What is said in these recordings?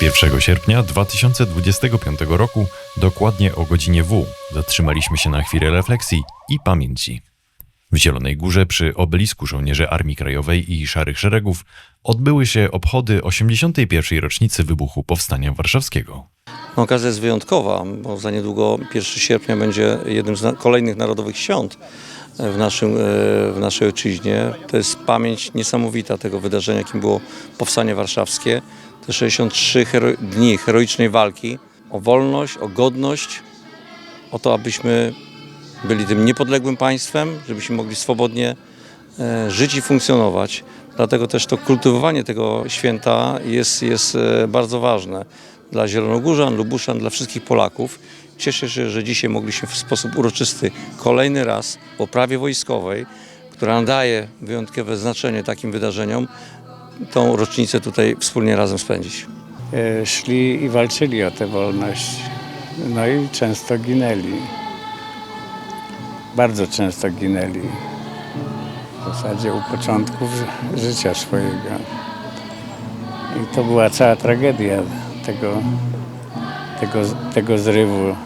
1 sierpnia 2025 roku, dokładnie o godzinie W, zatrzymaliśmy się na chwilę refleksji i pamięci. W Zielonej Górze przy obelisku żołnierzy Armii Krajowej i Szarych Szeregów odbyły się obchody 81. rocznicy wybuchu Powstania Warszawskiego. No, okazja jest wyjątkowa, bo za niedługo 1 sierpnia będzie jednym z na- kolejnych narodowych świąt e, w, naszym, e, w naszej ojczyźnie. To jest pamięć niesamowita tego wydarzenia, jakim było Powstanie Warszawskie. Te 63 hero- dni heroicznej walki o wolność, o godność, o to, abyśmy byli tym niepodległym państwem, żebyśmy mogli swobodnie e, żyć i funkcjonować. Dlatego też to kultywowanie tego święta jest, jest e, bardzo ważne dla Zielonogórzan, Lubuszan, dla wszystkich Polaków. Cieszę się, że dzisiaj mogliśmy w sposób uroczysty kolejny raz w oprawie wojskowej, która nadaje wyjątkowe znaczenie takim wydarzeniom, tą rocznicę tutaj wspólnie razem spędzić. e, szli i walczyli o tę wolność. No i często ginęli. Bardzo często ginęli. W zasadzie u początków ży- życia swojego. I to była cała tragedia tego, tego, tego zrywu.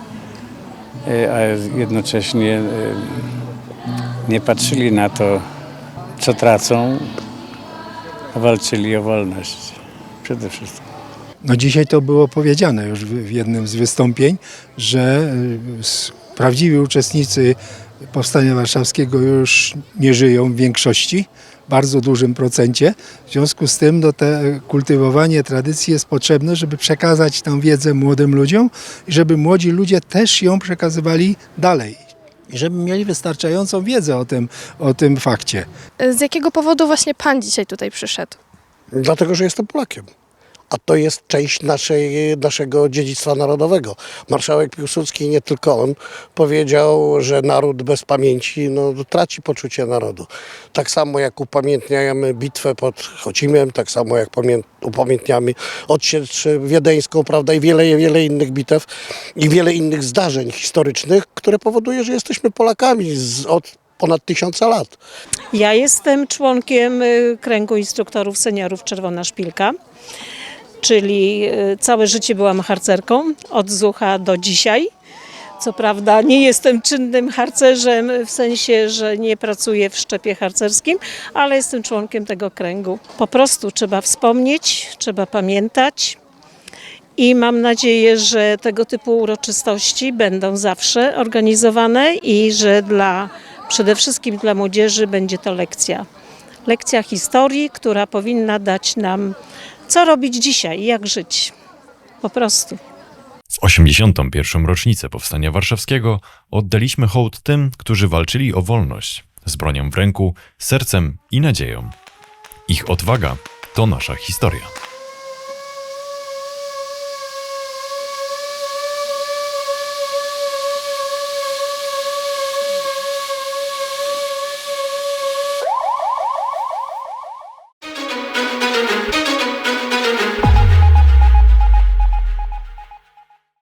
E, A jednocześnie e, nie patrzyli na to, co tracą, walczyli o wolność przede wszystkim. No dzisiaj to było powiedziane już w w jednym z wystąpień, że y, prawdziwi uczestnicy Powstania Warszawskiego już nie żyją w większości, bardzo dużym procencie. W związku z tym no, te kultywowanie tradycji jest potrzebne, żeby przekazać tę wiedzę młodym ludziom i żeby młodzi ludzie też ją przekazywali dalej. I żeby mieli wystarczającą wiedzę o tym, o tym fakcie. Z jakiego powodu właśnie pan dzisiaj tutaj przyszedł? Dlatego, że jestem Polakiem. A to jest część naszej, naszego dziedzictwa narodowego. Marszałek Piłsudski, nie tylko on, powiedział, że naród bez pamięci no, traci poczucie narodu. Tak samo jak upamiętniamy bitwę pod Chocimiem, tak samo jak pamię- upamiętniamy odsiecz wiedeńską, prawda, i wiele, wiele innych bitew i wiele innych zdarzeń historycznych, które powoduje, że jesteśmy Polakami z, od ponad tysiąca lat. Ja jestem członkiem y, kręgu instruktorów seniorów Czerwona Szpilka, czyli y, całe życie byłam harcerką, od zucha do dzisiaj. Co prawda nie jestem czynnym harcerzem, w sensie, że nie pracuję w szczepie harcerskim, ale jestem członkiem tego kręgu. Po prostu trzeba wspomnieć, trzeba pamiętać i mam nadzieję, że tego typu uroczystości będą zawsze organizowane i że dla przede wszystkim dla młodzieży będzie to lekcja. Lekcja historii, która powinna dać nam co robić dzisiaj, jak żyć. Po prostu. W 81. rocznicę Powstania Warszawskiego oddaliśmy hołd tym, którzy walczyli o wolność, z bronią w ręku, sercem i nadzieją. Ich odwaga to nasza historia.